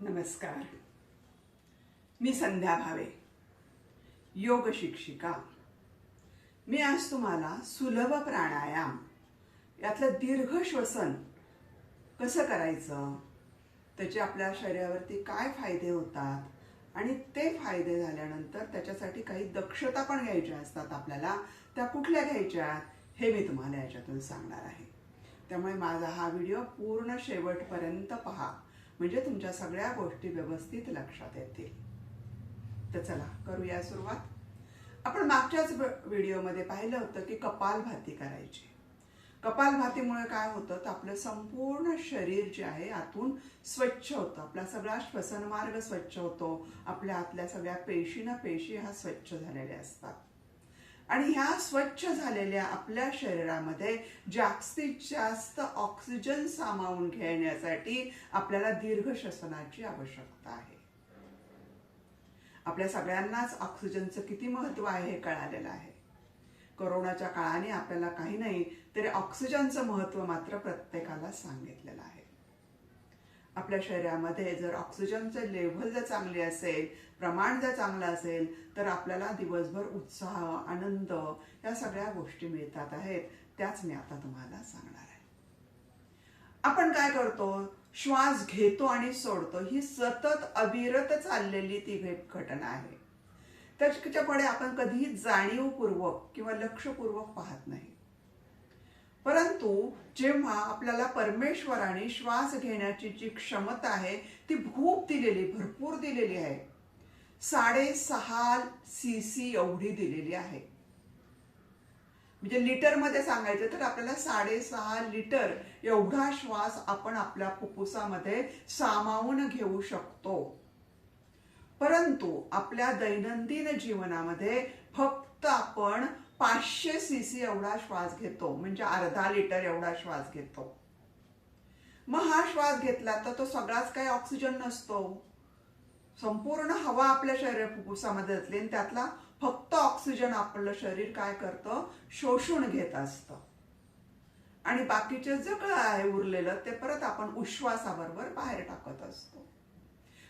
नमस्कार. मी संध्या भावे योग शिक्षिका. मी आज तुम्हाला सुलभ प्राणायाम यातलं दीर्घ श्वसन कसं करायचं त्याचे आपल्या शरीरावरती काय फायदे होतात आणि ते फायदे झाल्यानंतर त्याच्यासाठी काही दक्षता पण घ्यायच्या असतात आपल्याला त्या कुठल्या घ्यायच्या हे मी तुम्हाला याच्यातून सांगणार आहे. त्यामुळे माझा हा व्हिडिओ पूर्ण शेवटपर्यंत पहा. म्हणजे तुमच्या सगळ्या गोष्टी व्यवस्थित लक्षात येतील. तर चला करूया सुरुवात. आपण मागच्याच व्हिडिओमध्ये पाहिलं होतं की कपालभाती करायची. कपालभातीमुळे काय होतं? तर आपलं संपूर्ण शरीर जे आहे आतून स्वच्छ होतं. आपला सगळा श्वसनमार्ग स्वच्छ होतो. आपल्या आतल्या सगळ्या पेशी ना पेशी ह्या स्वच्छ झालेल्या असतात. आणि ह्या स्वच्छ झालेल्या आपल्या शरीरामध्ये जास्तीत जास्त ऑक्सिजन सामावून घेण्यासाठी आपल्याला दीर्घ श्वसनाची आवश्यकता आहे. आपल्या सगळ्यांनाच ऑक्सिजनचं किती महत्त्व आहे हे कळालेलं आहे. कोरोनाच्या काळाने आपल्याला काही नाही तरी ऑक्सिजनचं महत्त्व मात्र प्रत्येकाला सांगितलेलं आहे. आपल्या शरीरामध्ये जर ऑक्सिजनचे लेव्हल जर चांगले असेल प्रमाण जर चांगलं असेल तर आपल्याला दिवसभर उत्साह आनंद या सगळ्या गोष्टी मिळतात आहेत. त्याच मी आता तुम्हाला सांगणार आहे. आपण काय करतो? श्वास घेतो आणि सोडतो. ही सतत अविरत चाललेली ती घटना आहे. त्याच्यापुढे आपण कधीही जाणीवपूर्वक किंवा लक्षपूर्वक पाहत नाही. परंतु जेव्हा आपल्याला परमेश्वराने श्वास घेण्याची जी क्षमता आहे ती खूप दिलेली भरपूर दिलेली आहे. साडेसहा सी सी एवढी दिलेली आहे. म्हणजे लिटरमध्ये सांगायचं तर आपल्याला साडेसहा लिटर एवढा श्वास आपण आपल्या फुफ्फुसामध्ये सामावून घेऊ शकतो. परंतु आपल्या दैनंदिन जीवनामध्ये फक्त आपण पाचशे सी सी एवढा श्वास घेतो. म्हणजे अर्धा लिटर एवढा श्वास घेतो. मग हा श्वास घेतला तर तो सगळाच काही ऑक्सिजन नसतो. संपूर्ण हवा आपल्या शरीर फुफ्फुसामध्ये जातली आणि त्यातला फक्त ऑक्सिजन आपलं शरीर काय करतं? शोषून घेत असतं. आणि बाकीचे सगळं आहे उरलेलं ते परत आपण उश्वासाबरोबर बाहेर टाकत असतो.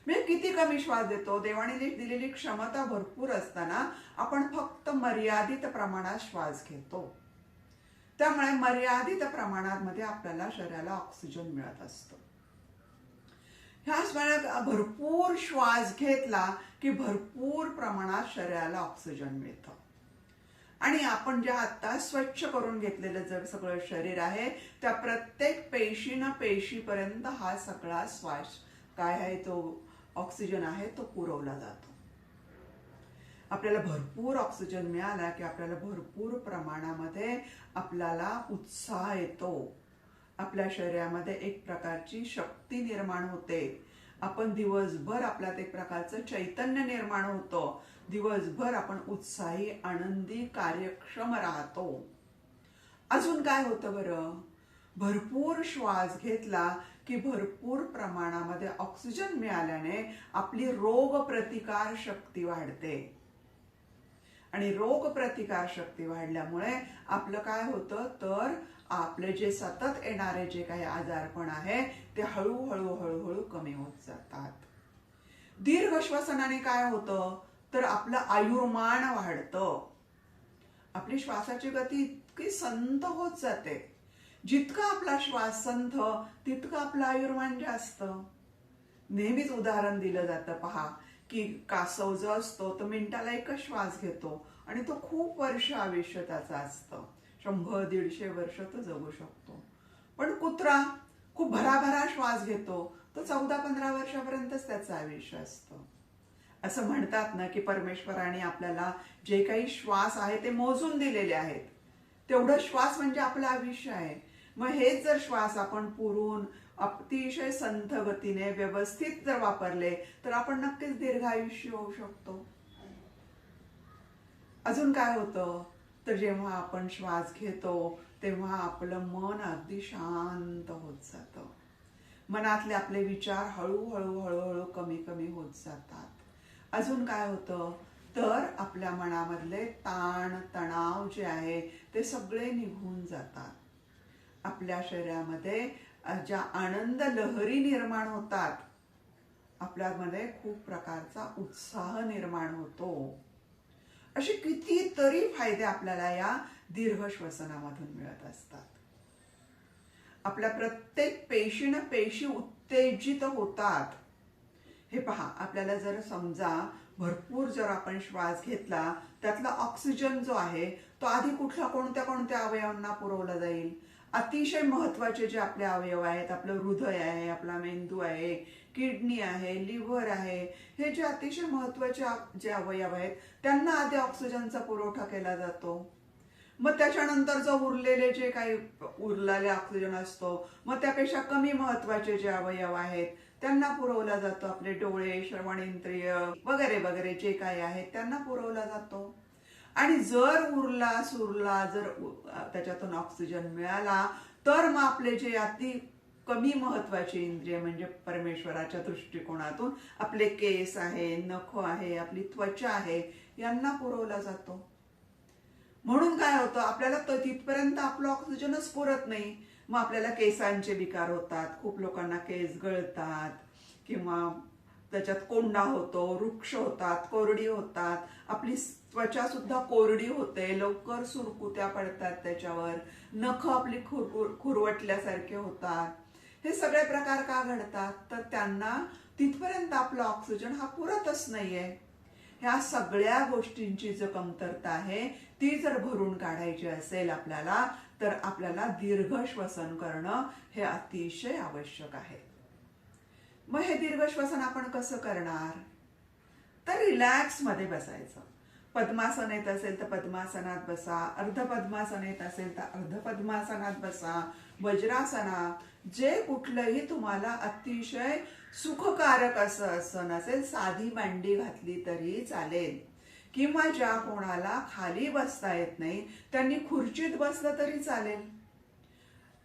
म्हणजे किती कमी श्वास देतो? देवाने दिलेली क्षमता भरपूर असताना आपण फक्त मर्यादित प्रमाणात श्वास घेतो. त्यामुळे मर्यादित प्रमाणामध्ये आपल्याला शरीराला ऑक्सिजन मिळत असतं. ह्या वेळेला भरपूर श्वास घेतला की भरपूर प्रमाणात शरीराला ऑक्सिजन मिळतं. आणि आपण जे आता स्वच्छ करून घेतलेलं जर सगळं शरीर आहे त्या प्रत्येक पेशीनं पेशीपर्यंत हा सगळा श्वास काय आहे तो ऑक्सिजन आहे तो पुरवला जातो. आपल्याला भरपूर ऑक्सिजन मिळाला की आपल्याला भरपूर प्रमाणामध्ये आपल्याला उत्साह येतो. आपल्या शरीरामध्ये एक प्रकारची शक्ती निर्माण होते. आपण दिवसभर आपल्यात एक प्रकारचं चैतन्य निर्माण होतं. दिवसभर आपण उत्साही आनंदी कार्यक्षम राहतो. अजून काय होतं बरं? भरपूर श्वास घेतला की भरपूर प्रमाणामध्ये ऑक्सिजन मिळाल्याने आपली रोग प्रतिकार शक्ती वाढते. आणि रोग प्रतिकार शक्ती वाढल्यामुळे आपलं काय होतं? तर आपले जे सतत येणारे जे काही आजारपण आहे ते हळूहळू हळूहळू कमी होत जातात. दीर्घ श्वसनाने काय होतं? तर आपलं आयुर्मान वाढतं. आपली श्वासाची गती इतकी संथ होत जाते. जितका आपला श्वास संथ तितकं आपलं आयुर्मान जास्त. नेहमीच उदाहरण दिलं जातं. पहा की कासव जो असतो तो मिनिटाला एकच श्वास घेतो आणि तो खूप वर्ष आयुष्य त्याचं असतं. शंभर दीडशे वर्ष तो जगू शकतो. पण कुत्रा खूप भराभरा श्वास घेतो तो चौदा पंधरा वर्षापर्यंतच त्याचं आयुष्य असतं. असं म्हणतात ना की परमेश्वराने आपल्याला जे काही श्वास आहे ते मोजून दिलेले आहेत. तेवढं श्वास म्हणजे आपलं आयुष्य आहे. मग हेच जर श्वास आपण पुरून अतिशय संथ गतीने व्यवस्थित जर वापरले तर आपण नक्कीच दीर्घायुष्य होऊ शकतो. अजून काय होतं? तर जेव्हा आपण श्वास घेतो तेव्हा आपलं मन अगदी शांत होत जातं. मनातले आपले विचार हळूहळू हळूहळू कमी कमी होत जातात. अजून काय होतं? तर आपल्या मनामधले ताण तणाव जे आहे ते सगळे निघून जातात. आपल्या शरीरामध्ये ज्या आनंद लहरी निर्माण होतात आपल्यामध्ये खूप प्रकारचा उत्साह निर्माण होतो. असे कितीतरी फायदे आपल्याला या दीर्घ श्वसनामधून मिळत असतात. आपल्या प्रत्येक पेशीनं पेशी उत्तेजित होतात. हे पहा आपल्याला जर समजा भरपूर जर आपण श्वास घेतला त्यातला ऑक्सिजन जो आहे तो आधी कुठल्या कोणत्या कोणत्या अवयवांना पुरवला जाईल? अतिशय महत्त्वाचे जे आपले अवयव आहेत आपलं हृदय आहे आपला मेंदू आहे किडनी आहे लिव्हर आहे हे जे अतिशय महत्त्वाचे जे अवयव आहेत त्यांना आधी ऑक्सिजनचा पुरवठा केला जातो. मग त्याच्यानंतर जो उरलेले जे काही उरलेले ऑक्सिजन असतो मग त्यापेक्षा कमी महत्त्वाचे जे अवयव आहेत त्यांना पुरवला जातो. आपले डोळे श्रवण इंद्रिय वगैरे वगैरे जे काही आहेत त्यांना पुरवला जातो. आणि जर उरला सुरला जर त्याच्यातून ऑक्सिजन मिळाला तर मग आपले जे अति कमी महत्त्वाचे इंद्रिय म्हणजे परमेश्वराच्या दृष्टिकोनातून आपले केस आहे नख आहे आपली त्वचा आहे यांना पुरवला जातो. म्हणून काय होतं आपल्याला त- तिथपर्यंत आपलं ऑक्सिजनच पुरत नाही. मग आपल्याला केसांचे विकार होतात खूप लोकांना केस गळतात किंवा त्याच्यात कोंडा होतो वृक्ष होतात कोरडी होतात आपली त्वचा सुद्धा कोरडी होते लवकर सुरकुत्या पडतात त्याच्यावर नख आपली खुर खुरवटल्यासारखे होतात. हे सगळे प्रकार का घडतात? तर त्यांना तिथपर्यंत आपला ऑक्सिजन हा पुरतच नाहीये. ह्या सगळ्या गोष्टींची जर कमतरता आहे ती जर भरून काढायची असेल आपल्याला तर आपल्याला दीर्घ श्वसन करणं हे अतिशय आवश्यक आहे. मग हे दीर्घ श्वसन आपण कसं करणार? तर रिलॅक्समध्ये बसायचं. पद्मासन येत असेल तर पद्मासनात बसा अर्ध पद्मासन येत असेल तर अर्ध पद्मासनात बसा वज्रासनात जे कुठलंही तुम्हाला अतिशय सुखकारक असं आसन असेल साधी मांडी घातली तरी चालेल. किंवा ज्या कोणाला खाली बसता येत नाही त्यांनी खुर्चीत बसलं तरी चालेल.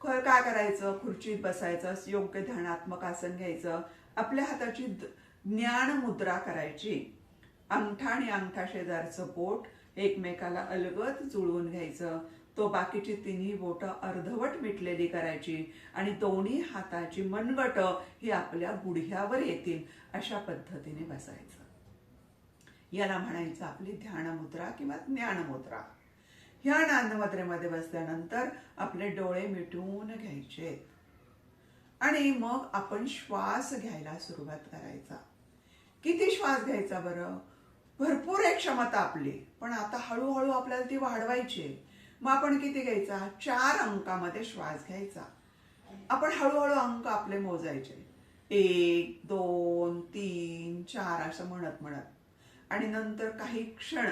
खर काय करायचं? खुर्चीत बसायचं योग्य ध्यानात्मक आसन घ्यायचं आपल्या हाताची ज्ञान मुद्रा करायची. अंगठा आणि अंगठा शेजारचं बोट एकमेकाला अलगद जुळवून घ्यायचं. तो बाकीची तिन्ही बोट अर्धवट मिटलेली करायची आणि दोन्ही हाताची मनगट ही आपल्या गुडघ्यावर येतील अशा पद्धतीने बसायचं. याला म्हणायचं आपली ध्यान मुद्रा किंवा ज्ञान मुद्रा ह्या ज्ञानमुद्रेमध्ये बसल्यानंतर आपले डोळे मिटवून घ्यायचे. आणि मग आपण श्वास घ्यायला सुरुवात करायचा. किती श्वास घ्यायचा बरं? भरपूर एक क्षमता आपली. पण आता हळूहळू आपल्याला ती वाढवायची आहे. मग आपण किती घ्यायचा? चार अंकामध्ये श्वास घ्यायचा. आपण हळूहळू अंक आपले मोजायचे. एक दोन तीन चार असं म्हणत म्हणत. आणि नंतर काही क्षण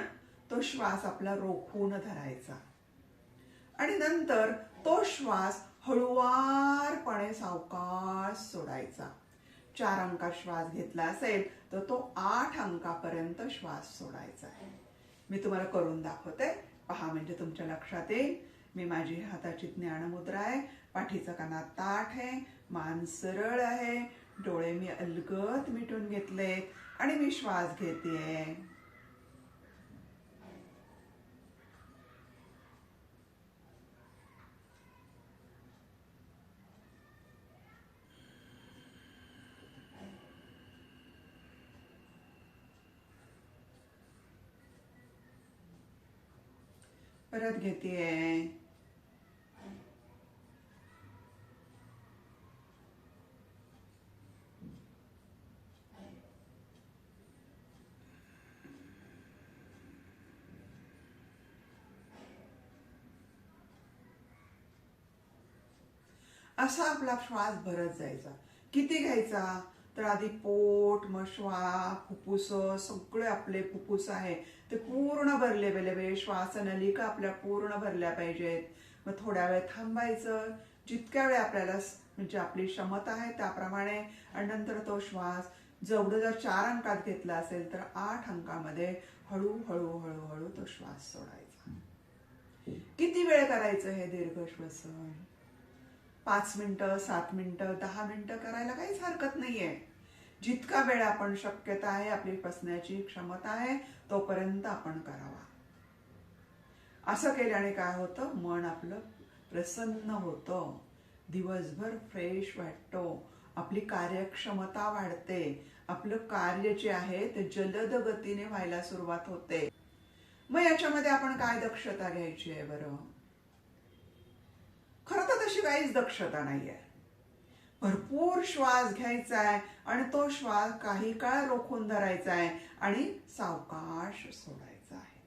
तो श्वास आपला रोखून धरायचा. आणि नंतर तो श्वास हळुवारपणे सावकाश सोडायचा. चार अंका श्वास घेतला असेल तर तो आठ अंकापर्यंत श्वास सोडायचा आहे. मी तुम्हाला करून दाखवते. पहा म्हणजे तुमच्या लक्षात येईल. मी माझी हाताची ज्ञानमुद्रा आहे. पाठीचा काना ताठ आहे. मान सरळ आहे. डोळे मी अलगद मिटून घेतले आणि मी श्वास घेते परत घेते असा आपला श्वास भरत जायचा. किती घ्यायचा? तर आधी पोट मग श्वास फुफ्फुस सगळे आपले फुफ्फुस आहे. ते पूर्ण भरले पाहिजे म्हणजे श्वासनलिका आपल्या पूर्ण भरल्या पाहिजेत. मग थोड्या वेळ थांबायचं. जितक्या वेळ आपल्याला म्हणजे आपली क्षमता आहे त्याप्रमाणे. आणि नंतर तो श्वास जेवढं जर चार अंकात घेतला असेल तर आठ अंकामध्ये हळूहळू हळूहळू तो श्वास सोडायचा. किती वेळ करायचं हे दीर्घ श्वसन? पाच मिनिटं सात मिनिटं दहा मिनिटं करायला काहीच हरकत नाहीये. जितका वेळ आपण शक्यता आहे आपली बसण्याची क्षमता आहे तोपर्यंत आपण करावा. असं केल्याने काय होतं? मन आपलं प्रसन्न होतं. दिवसभर फ्रेश वाटतो. आपली कार्यक्षमता वाढते. आपलं कार्य जे आहे ते जलद गतीने व्हायला सुरुवात होते. मग याच्यामध्ये आपण काय दक्षता घ्यायची आहे बरं? खरं तर तशी काहीच दक्षता नाहीये. भरपूर श्वास घ्यायचा आहे. आणि तो श्वास काही काळ रोखून धरायचा आहे आणि सावकाश सोडायचा आहे.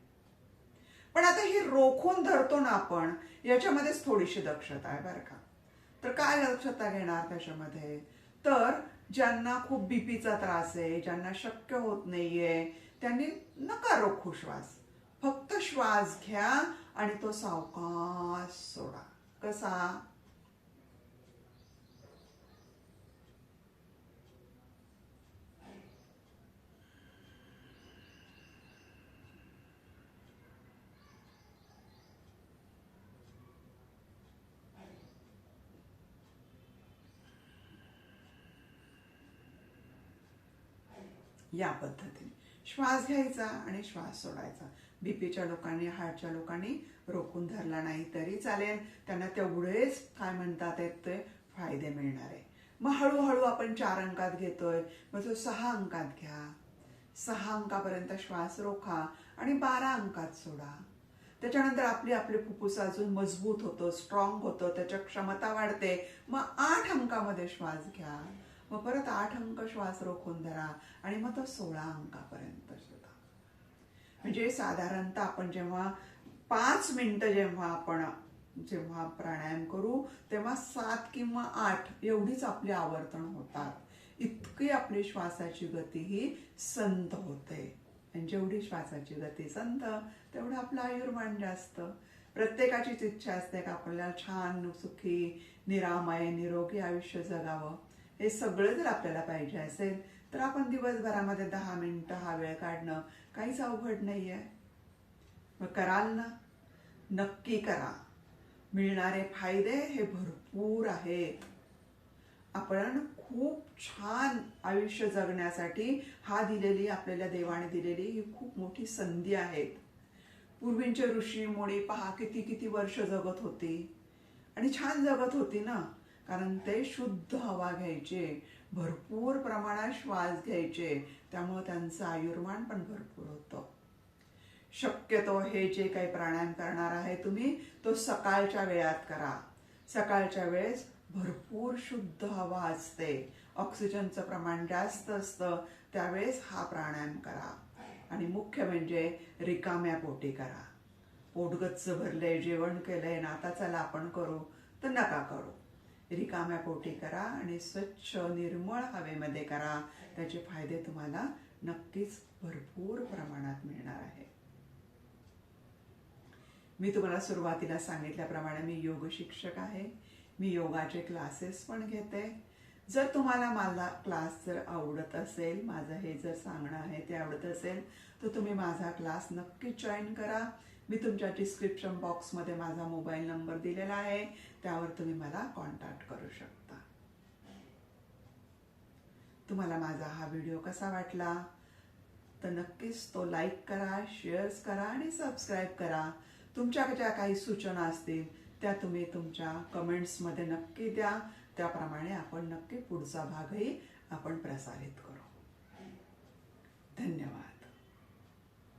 पण आता हे रोखून धरतो ना आपण याच्यामध्येच थोडीशी दक्षता आहे बरं का. तर काय दक्षता घेणार त्याच्यामध्ये? तर ज्यांना खूप बीपीचा त्रास आहे ज्यांना शक्य होत नाहीये त्यांनी नका रोखू श्वास. फक्त श्वास घ्या आणि तो सावकाश सोडा. कसा? या पद्धतीने. श्वास घ्यायचा आणि श्वास सोडायचा. बीपीच्या लोकांनी हार्टच्या लोकांनी रोखून धरला नाही तरी चालेल. त्यांना तेवढेच काय म्हणतात ते फायदे मिळणार आहे. मग हळूहळू आपण चार अंकात घेतोय. मग तो सहा अंकात घ्या. सहा अंकापर्यंत श्वास रोखा आणि बारा अंकात सोडा. त्याच्यानंतर आपली आपले फुफ्फुस अजून मजबूत होतं स्ट्रॉंग होतं त्याच्या क्षमता वाढते. मग आठ अंकामध्ये श्वास घ्या. मग परत आठ अंक श्वास रोखून धरा आणि मग तो सोळा अंकापर्यंत सुद्धा म्हणजे साधारणतः आपण जेव्हा पाच मिनिटं जेव्हा आपण जेव्हा प्राणायाम करू तेव्हा सात किंवा आठ एवढीच आपली आवर्तन होतात. इतकी आपली श्वासाची गती ही संत होते. आणि जेवढी श्वासाची गती संत तेवढं आपलं आयुर्मान जास्त. प्रत्येकाचीच इच्छा असते का आपल्याला छान सुखी निरामय निरोगी आयुष्य जगावं. हे सगळं जर आपल्याला पाहिजे असेल तर आपण दिवसभरामध्ये दहा मिनिटं हा वेळ काढणं काहीच अवघड नाही आहे मग कराल ना? नक्की करा. मिळणारे फायदे हे भरपूर आहेत. आपण खूप छान आयुष्य जगण्यासाठी हा दिलेली आपल्याला देवाने दिलेली ही खूप मोठी संधी आहेत पूर्वींचे ऋषी मुळे पहा किती किती वर्ष जगत होती. आणि छान जगत होती ना? कारण ते शुद्ध हवा घ्यायचे भरपूर प्रमाणात श्वास घ्यायचे त्यामुळे त्यांचं आयुर्मान पण भरपूर होतं. शक्यतो हे जे काही प्राणायाम करणार आहे तुम्ही तो सकाळच्या वेळात करा. सकाळच्या वेळेस भरपूर शुद्ध हवा असते. ऑक्सिजनचं प्रमाण जास्त असतं त्यावेळेस हा प्राणायाम करा. आणि मुख्य म्हणजे रिकाम्या पोटी करा. पोटगच्च भरलंय जेवण केलंय ना आता चला आपण करू तर नका करू. रिकाम्या पोटी करा आणि स्वच्छ निर्मळ हवेमध्ये करा. त्याचे फायदे तुम्हाला नक्कीच भरपूर प्रमाणात मिळणार आहे मी तुम्हाला सुरुवातीला सांगितल्याप्रमाणे मी योग शिक्षक आहे. मी योगाचे क्लासेस पण घेते. जर तुम्हाला माझा क्लास जर आवडत असेल माझं हे जर सांगणं आहे ते आवडत असेल तर तुम्ही माझा क्लास नक्की जॉईन करा. मी तुमच्या डिस्क्रिप्शन बॉक्समध्ये माझा मोबाईल नंबर दिलेला आहे. त्यावर तुम्ही मला कॉन्टॅक्ट करू शकता. तुम्हाला माझा हा व्हिडिओ कसा वाटला? तर नक्कीच तो लाईक करा शेअर्स करा आणि सबस्क्राईब करा. तुमच्या ज्या काही सूचना असतील त्या तुम्ही तुमच्या कमेंट्समध्ये नक्की द्या. त्याप्रमाणे आपण नक्की पुढचा भागही आपण प्रसारित करू. धन्यवाद.